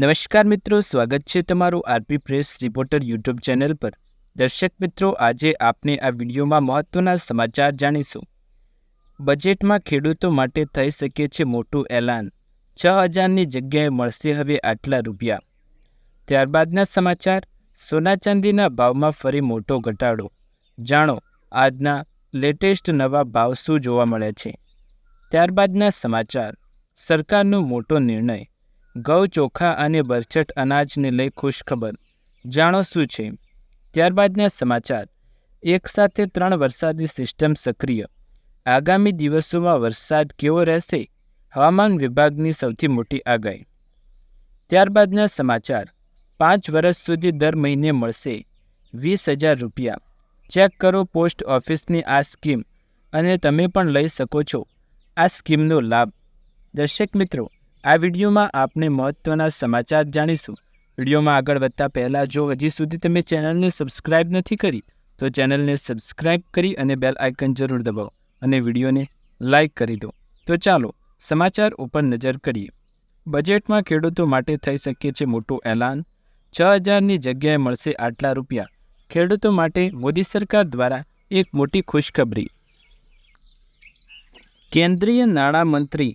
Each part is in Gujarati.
નમસ્કાર મિત્રો, સ્વાગત છે તમારું R P press reporter YouTube channel પર. દર્શક મિત્રો, આજે આપને આ વિડીયોમાં મહત્વના સમાચાર જાણીશું. બજેટમાં ખેડૂતો માટે થઈ શકે છે મોટું એલાન. છ હજારની જગ્યાએ મળશે હવે આટલા રૂપિયા. ત્યારબાદના સમાચાર. સોના ચાંદીના ભાવમાં ફરી મોટો ઘટાડો. જાણો, આજના લેટેસ્ટ નવા ભાવ શું જોવા મળે છે? ત્યારબાદના સમાચાર. સરકારનો મોટો નિર્ણય. ઘઉં ચોખા અને બરછટ અનાજને લઈ ખુશખબર. જાણો શું છે? ત્યારબાદના સમાચાર. એક સાથે ત્રણ વરસાદી સિસ્ટમ સક્રિય. આગામી દિવસોમાં વરસાદ કેવો રહેશે? હવામાન વિભાગની સૌથી મોટી આગાહી. ત્યારબાદના સમાચાર. પાંચ વર્ષ સુધી દર મહિને મળશે વીસ હજાર રૂપિયા. ચેક કરો પોસ્ટ ઓફિસની આ સ્કીમ અને તમે પણ લઈ શકો છો. આ સ્કીમનો લાભ. દર્શક મિત્રો આ વિડીયોમાં આપને મહત્ત્વના સમાચાર જાણીશું. વિડીયોમાં આગળ વધતા પહેલાં જો હજી સુધી તમે ચેનલને સબસ્ક્રાઇબ નથી કરી, તો ચેનલને સબસ્ક્રાઇબ કરી અને બેલ આઇકન જરૂર દબાવો અને વિડીયોને લાઇક કરી દો. તો ચાલો, સમાચાર ઉપર નજર કરીએ. બજેટમાં ખેડૂતો માટે થઈ શકે છે મોટું એલાન. છ હજારની જગ્યાએ મળશે આટલા રૂપિયા. ખેડૂતો માટે મોદી સરકાર દ્વારા એક મોટી ખુશખબરી. કેન્દ્રીય નાણામંત્રી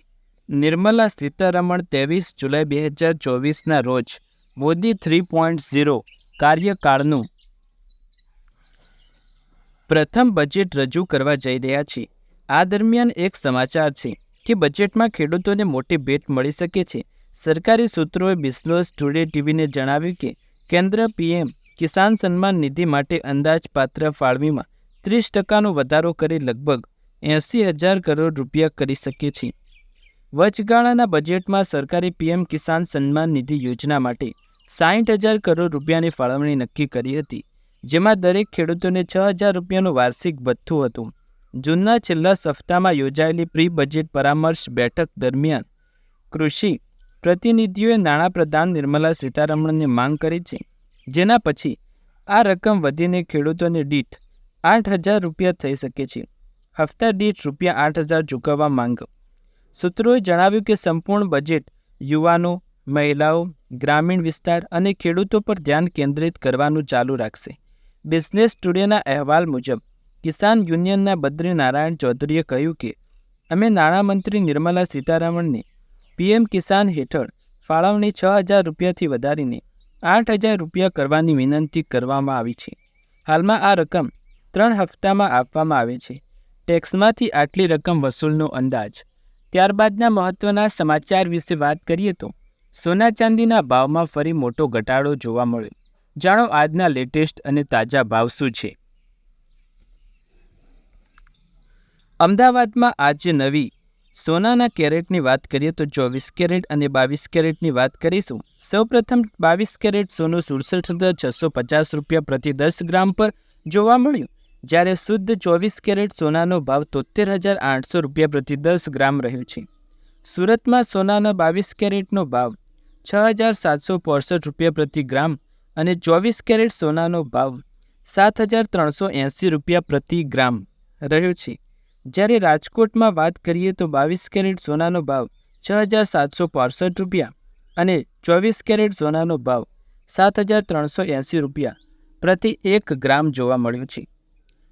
નિર્મલા સીતારમણ ત્રેવીસ જુલાઈ બે હજાર ચોવીસના રોજ મોદી થ્રી પોઈન્ટ ઝીરો કાર્યકાળનું પ્રથમ બજેટ રજૂ કરવા જઈ રહ્યા છે આ દરમિયાન એક સમાચાર છે કે બજેટમાં ખેડૂતોને મોટી ભેટ મળી શકે છે. સરકારી સૂત્રોએ બિસ્લોસ ટુડે ટીવીને જણાવ્યું કે કેન્દ્ર પીએમ કિસાન સન્માન નિધિ માટે અંદાજપાત્ર ફાળવીમાં ત્રીસ ટકાનો વધારો કરી લગભગ એંસી હજાર કરોડ રૂપિયા કરી શકે છે. વચગાળાના બજેટમાં સરકારે પીએમ કિસાન સન્માન નિધિ યોજના માટે સાહીઠ હજાર કરોડ રૂપિયાની ફાળવણી નક્કી કરી હતી, જેમાં દરેક ખેડૂતોને છ હજાર રૂપિયાનું વાર્ષિક ભથ્થું હતું. જૂનના છેલ્લા સપ્તાહમાં યોજાયેલી પ્રી બજેટ પરામર્શ બેઠક દરમિયાન કૃષિ પ્રતિનિધિઓએ નાણાપ્રધાન નિર્મલા સીતારમણની માંગ કરી છે, જેના પછી આ રકમ વધીને ખેડૂતોને દીઠ આઠ હજાર રૂપિયા થઈ શકે છે. હપ્તા દીઠ રૂપિયા આઠ હજાર ચૂકવવા માંગ સૂત્રોએ જણાવ્યું કે સંપૂર્ણ બજેટ યુવાનો, મહિલાઓ, ગ્રામીણ વિસ્તાર અને ખેડૂતો પર ધ્યાન કેન્દ્રિત કરવાનું ચાલુ રાખશે. બિઝનેસ ટુડેના અહેવાલ મુજબ, કિસાન યુનિયનના બદ્રીનારાયણ ચૌધરીએ કહ્યું કે, અમે નાણામંત્રી નિર્મલા સીતારામણને પીએમ કિસાન હેઠળ ફાળવણી છ હજાર રૂપિયાથી વધારીને આઠ હજાર રૂપિયા કરવાની વિનંતી કરવામાં આવી છે. હાલમાં આ રકમ ત્રણ હપ્તામાં આપવામાં આવે છે. ટેક્સમાંથી આટલી રકમ વસૂલનો અંદાજ ત્યારબાદના મહત્ત્વના સમાચાર વિશે વાત કરીએ તો, સોના ચાંદીના ભાવમાં ફરી મોટો ઘટાડો જોવા મળ્યો. જાણો આજના લેટેસ્ટ અને તાજા ભાવ શું છે? અમદાવાદમાં આજે નવી સોનાના કેરેટની વાત કરીએ તો ચોવીસ કેરેટ અને બાવીસ કેરેટની વાત કરીશું. સૌપ્રથમ બાવીસ કેરેટ સોનું સુડસઠ હજાર છસો પચાસ રૂપિયા પ્રતિ દસ ગ્રામ પર જોવા મળ્યું. જ્યારે શુદ્ધ ચોવીસ કેરેટ સોનાનો ભાવ તોતેર હજાર આઠસો રૂપિયા પ્રતિ દસ ગ્રામ રહ્યો છે. સુરતમાં સોનાના બાવીસ કેરેટનો ભાવ છ હજાર સાતસો પોસઠ રૂપિયા પ્રતિ ગ્રામ અને ચોવીસ કેરેટ સોનાનો ભાવ સાત હજાર ત્રણસો એંસી રૂપિયા પ્રતિ ગ્રામ રહ્યો છે. જ્યારે રાજકોટમાં વાત કરીએ તો બાવીસ કેરેટ સોનાનો ભાવ છ હજાર સાતસો પાસઠ રૂપિયા અને ચોવીસ કેરેટ સોનાનો ભાવ સાત હજાર ત્રણસો એંસી રૂપિયા પ્રતિ એક ગ્રામ જોવા મળ્યો છે.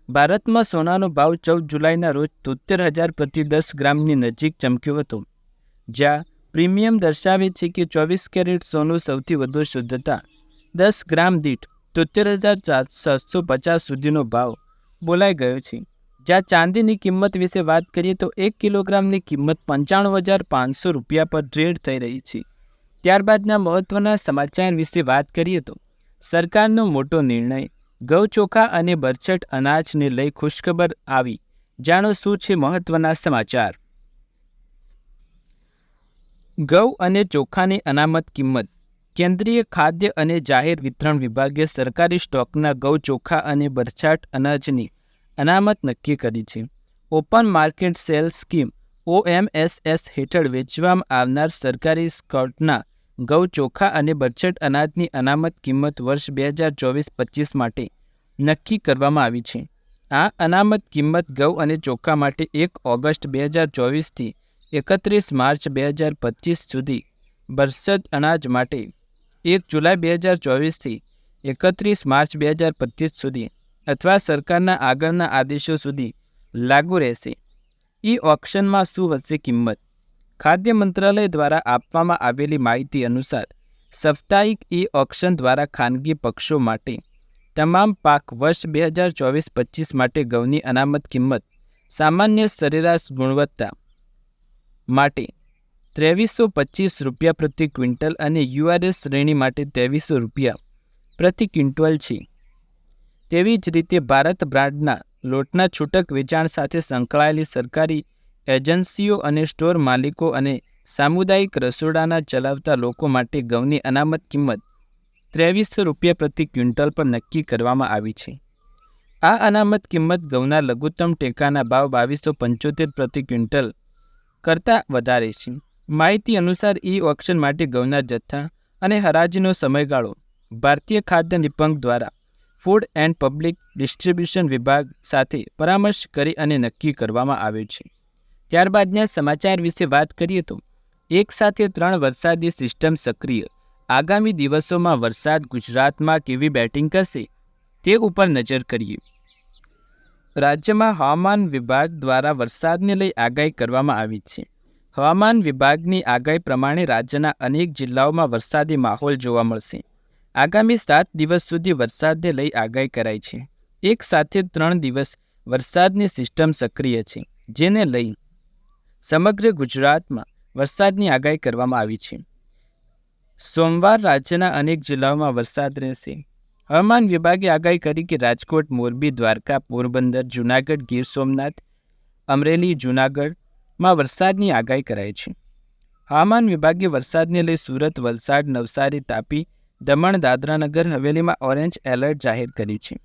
ભારતમાં સોનાનો ભાવ ચૌદ જુલાઈના રોજ તોતેર હજાર પ્રતિ દસ ગ્રામની નજીક ચમક્યો હતો, જ્યાં પ્રીમિયમ દર્શાવે છે કે ચોવીસ કેરેટ સોનું સૌથી વધુ શુદ્ધતા, દસ ગ્રામ દીઠ તોતેર હજાર સાતસો પચાસ સુધીનો ભાવ બોલાઈ ગયો છે. જ્યાં ચાંદીની કિંમત વિશે વાત કરીએ તો એક કિલોગ્રામની કિંમત પંચાણું હજાર પાંચસો રૂપિયા પર ટ્રેડ થઈ રહી છે. ત્યારબાદના મહત્ત્વના સમાચાર વિશે વાત કરીએ તો સરકારનો મોટો નિર્ણય ઘઉં ચોખા અને બરછટ અનાજને લઈ ખુશખબર આવી. જાણો શું છે મહત્ત્વના સમાચાર? ઘઉં અને ચોખાની અનામત કિંમત. કેન્દ્રીય ખાદ્ય અને જાહેર વિતરણ વિભાગે સરકારી સ્ટોકના ઘઉં ચોખા અને બરછાટ અનાજની અનામત નક્કી કરી છે. Open market sale scheme, OMSS હેઠળ વેચવામાં આવનાર સરકારી સ્કોટના ઘઉં ચોખા અને બરછટ અનાજની અનામત કિંમત વર્ષ બે હજાર ચોવીસ પચીસ માટે નક્કી કરવામાં આવી છે. આ અનામત કિંમત ઘઉં અને ચોખા માટે એક ઓગસ્ટ બે હજાર ચોવીસથી એકત્રીસ માર્ચ બે હજાર પચીસ સુધી બરસદ અનાજ માટે એક જુલાઈ બે હજાર ચોવીસથી એકત્રીસ માર્ચ બે હજાર પચીસ સુધી અથવા સરકારના આગળના આદેશો સુધી લાગુ રહેશે. ઈ ઓક્શનમાં શું હશે કિંમત? ખાદ્ય મંત્રાલય દ્વારા આપવામાં આવેલી માહિતી અનુસાર, સાપ્તાહિક ઈ ઓક્શન દ્વારા ખાનગી પક્ષો માટે તમામ પાક વર્ષ બે હજાર ચોવીસ પચીસ માટે ઘઉંની અનામત કિંમત, સામાન્ય સરેરાશ ગુણવત્તા માટે ત્રેવીસો પચીસ રૂપિયા પ્રતિ ક્વિન્ટલ અને યુઆરએસ શ્રેણી માટે ત્રેવીસો રૂપિયા પ્રતિ ક્વિન્ટલ છે. તેવી જ રીતે ભારત બ્રાન્ડના લોટના છૂટક વેચાણ સાથે સંકળાયેલી સરકારી એજન્સીઓ અને સ્ટોર માલિકો અને સામુદાયિક રસોડાના ચલાવતા લોકો માટે ઘઉંની અનામત કિંમત ત્રેવીસો રૂપિયા પ્રતિ ક્વિન્ટલ પર નક્કી કરવામાં આવી છે. આ અનામત કિંમત ઘઉંના લઘુત્તમ ટેકાના ભાવ બાવીસો પંચોતેર પ્રતિ ક્વિન્ટલ કરતાં વધારે છે. માહિતી અનુસાર ઈ ઓક્શન માટે ઘઉંના જથ્થા અને હરાજીનો સમયગાળો, ભારતીય ખાદ્ય નિપંક દ્વારા ફૂડ એન્ડ પબ્લિક ડિસ્ટ્રીબ્યુશન વિભાગ સાથે પરામર્શ કરી અને નક્કી કરવામાં આવ્યો છે. ત્યારબાદના સમાચાર વિશે વાત કરીએ તો, એક સાથે ત્રણ વરસાદી સિસ્ટમ સક્રિય. આગામી દિવસોમાં વરસાદ ગુજરાતમાં કેવી બેટિંગ કરશે, તે ઉપર નજર કરીએ. રાજ્યમાં હવામાન વિભાગ દ્વારા વરસાદને લઈ આગાહી કરવામાં આવી છે. હવામાન વિભાગની આગાહી પ્રમાણે રાજ્યના અનેક જિલ્લાઓમાં વરસાદી માહોલ જોવા મળશે. આગામી સાત દિવસ સુધી વરસાદને લઈ આગાહી કરાઈ છે. એક સાથે ત્રણ દિવસ વરસાદની સિસ્ટમ સક્રિય છે, જેને લઈ સમગ્ર ગુજરાતમાં વરસાદની આગાહી કરવામાં આવી છે. સોમવાર રાજ્યના અનેક જિલ્લાઓમાં વરસાદ રહેશે. હવામાન વિભાગે આગાહી કરી કે રાજકોટ, મોરબી, દ્વારકા, પોરબંદર, જૂનાગઢ, ગીર સોમનાથ, અમરેલી, જૂનાગઢમાં વરસાદની આગાહી કરાઈ છે. હવામાન વિભાગે વરસાદને લઈ સુરત, વલસાડ, નવસારી, તાપી, દમણ, દાદરાનગર, હવેલીમાં ઓરેન્જ એલર્ટ જાહેર કર્યું છે.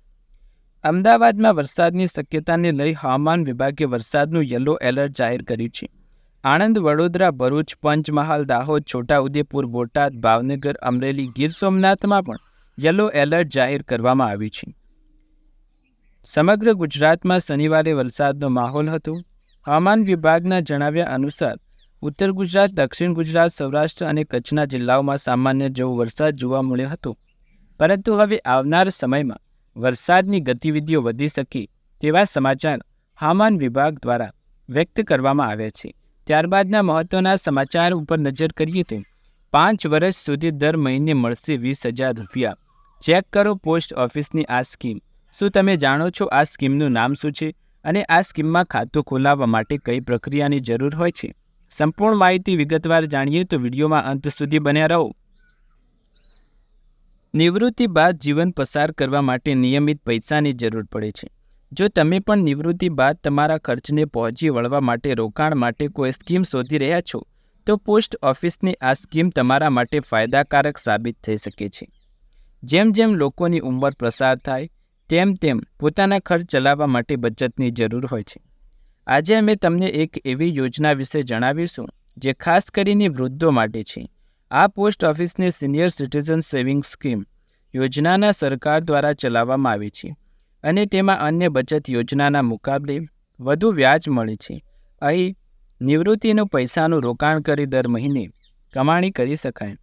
અમદાવાદમાં વરસાદની શક્યતાને લઈ હવામાન વિભાગે વરસાદનું યલો એલર્ટ જાહેર કર્યું છે. આણંદ, વડોદરા, ભરૂચ, પંચમહાલ, દાહોદ, છોટાઉદેપુર, બોટાદ, ભાવનગર, અમરેલી, ગીર સોમનાથમાં પણ યલો એલર્ટ જાહેર કરવામાં આવ્યું છે. સમગ્ર ગુજરાતમાં શનિવારે વરસાદનો માહોલ હતો. હવામાન વિભાગના જણાવ્યા અનુસાર, ઉત્તર ગુજરાત, દક્ષિણ ગુજરાત, સૌરાષ્ટ્ર અને કચ્છના જિલ્લાઓમાં સામાન્ય જેવો વરસાદ જોવા મળ્યો હતો. પરંતુ હવે આવનાર સમયમાં વરસાદની ગતિવિધિઓ વધી શકે તેવા સમાચાર હવામાન વિભાગ દ્વારા વ્યક્ત કરવામાં આવ્યા છે. ત્યારબાદના મહત્ત્વના સમાચાર ઉપર નજર કરીએ તો પાંચ વર્ષ સુધી દર મહિને મળશે વીસ હજાર રૂપિયા. ચેક કરો પોસ્ટ ઓફિસની આ સ્કીમ. શું તમે જાણો છો આ સ્કીમનું નામ શું છે અને આ સ્કીમમાં ખાતું ખોલાવવા માટે કઈ પ્રક્રિયાની જરૂર હોય છે? સંપૂર્ણ માહિતી વિગતવાર જાણીએ તો વિડીયોમાં અંત સુધી બન્યા રહો. નિવૃત્તિ બાદ જીવન પસાર કરવા માટે નિયમિત પૈસાની જરૂર પડે છે. જો તમે પણ નિવૃત્તિ બાદ તમારા ખર્ચને પહોંચી વળવા માટે રોકાણ માટે કોઈ સ્કીમ શોધી રહ્યા છો, તો પોસ્ટ ઓફિસની આ સ્કીમ તમારા માટે ફાયદાકારક સાબિત થઈ શકે છે. જેમ જેમ લોકોની ઉંમર પ્રસાર થાય, તેમ તેમ પોતાના ખર્ચ ચલાવવા માટે બચતની જરૂર હોય છે. આજે અમે તમને એક એવી યોજના વિશે જણાવીશું, જે ખાસ કરીને વૃદ્ધો માટે છે. આ પોસ્ટ ઓફિસની સિનિયર સિટીઝન સેવિંગ સ્કીમ યોજનાના સરકાર દ્વારા ચલાવવામાં આવી છે અને તેમાં અન્ય બચત યોજનાના મુકાબલે વધુ વ્યાજ મળે છે. અહીં નિવૃત્તિનું પૈસાનું રોકાણ કરી દર મહિને કમાણી કરી શકાય.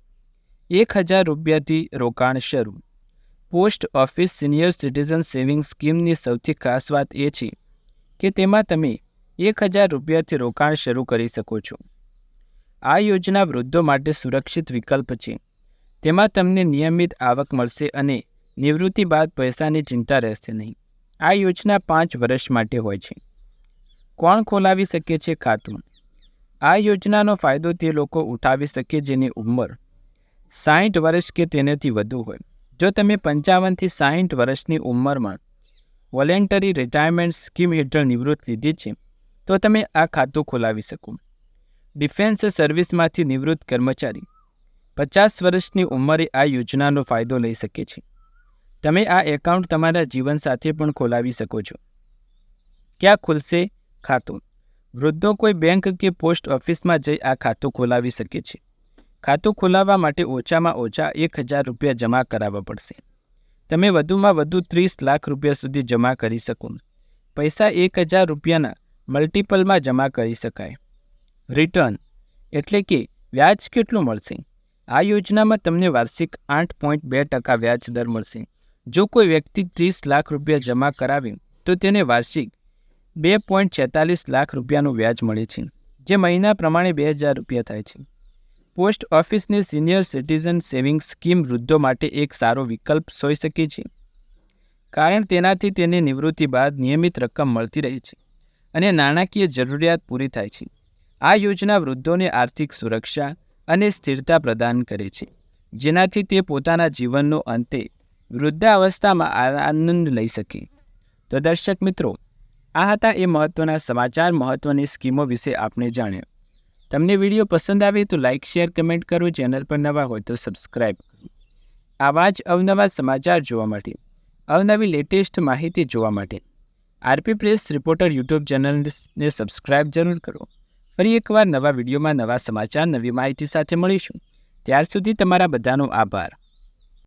એક હજાર રૂપિયાથી રોકાણ શરૂ. Post office senior citizen saving સ્કીમની સૌથી ખાસ વાત એ છે કે તેમાં તમે એક હજાર રૂપિયાથી રોકાણ શરૂ કરી શકો છો. આ યોજના વૃદ્ધો માટે સુરક્ષિત વિકલ્પ છે. તેમાં તમને નિયમિત આવક મળશે અને નિવૃત્તિ બાદ પૈસાની ચિંતા રહેશે નહીં. આ યોજના પાંચ વર્ષ માટે હોય છે. કોણ ખોલાવી શકે છે ખાતું? આ યોજનાનો ફાયદો તે લોકો ઉઠાવી શકે જેની ઉંમર સાહીઠ વર્ષ કે તેનાથી વધુ હોય. જો તમે પંચાવનથી સાહીઠ વર્ષની ઉંમરમાં વોલેન્ટરી રિટાયરમેન્ટ સ્કીમ હેઠળ નિવૃત્ત લીધી છે, તો તમે આ ખાતું ખોલાવી શકો. ડિફેન્સ સર્વિસમાંથી નિવૃત્ત કર્મચારી પચાસ વર્ષની ઉંમરે આ યોજનાનો ફાયદો લઈ શકે છે. તમે આ એકાઉન્ટ તમારા જીવન સાથે પણ ખોલાવી શકો છો. ક્યાં ખુલશે? ખાતું. વૃદ્ધો કોઈ બેંક કે પોસ્ટ ઓફિસમાં જઈ આ ખાતું ખોલાવી શકે છે. ખાતું ખોલાવવા માટે ઓછામાં ઓછા એક હજાર રૂપિયા જમા કરાવવા પડશે. તમે વધુમાં વધુ ત્રીસ લાખ રૂપિયા સુધી જમા કરી શકો. પૈસા એક હજાર રૂપિયાના મલ્ટિપલમાં જમા કરી શકાય. રિટર્ન એટલે કે વ્યાજ કેટલું મળશે? આ યોજનામાં તમને વાર્ષિક આઠ પોઈન્ટ બે ટકા વ્યાજ દર મળશે. જો કોઈ વ્યક્તિ ત્રીસ લાખ રૂપિયા જમા કરાવે, તો તેને વાર્ષિક બે પોઈન્ટ છેતાલીસ લાખ રૂપિયાનું વ્યાજ મળે છે, જે મહિના પ્રમાણે બે હજાર રૂપિયા થાય છે. પોસ્ટ ઓફિસની સિનિયર સિટીઝન સેવિંગ સ્કીમ વૃદ્ધો માટે એક સારો વિકલ્પ હોઈ શકે છે, કારણ તેનાથી તેને નિવૃત્તિ બાદ નિયમિત રકમ મળતી રહે છે અને નાણાકીય જરૂરિયાત પૂરી થાય છે. આ યોજના વૃદ્ધોને આર્થિક સુરક્ષા અને સ્થિરતા પ્રદાન કરે છે, જેનાથી તે પોતાના જીવનનો અંતે વૃદ્ધાવસ્થામાં આનંદ લઈ શકે. તો દર્શક મિત્રો, આ હતા એ મહત્ત્વના સમાચાર મહત્ત્વની સ્કીમો વિશે આપણે જાણ્યા. તમને વીડિયો પસંદ આવે તો લાઇક શેર, કમેન્ટ કરો, ચેનલ પર નવા હોય તો સબસ્ક્રાઈબ કરો. આવા જ અવનવા સમાચાર જોવા માટે, અવનવી લેટેસ્ટ માહિતી જોવા માટે, આરપી પ્રેસ રિપોર્ટર યુટ્યુબ ચેનલને સબસ્ક્રાઈબ જરૂર કરો. ફરી એકવાર નવા વિડીયોમાં નવા સમાચાર, નવી માહિતી સાથે મળીશું. ત્યાર સુધી તમારા બધાનો આભાર.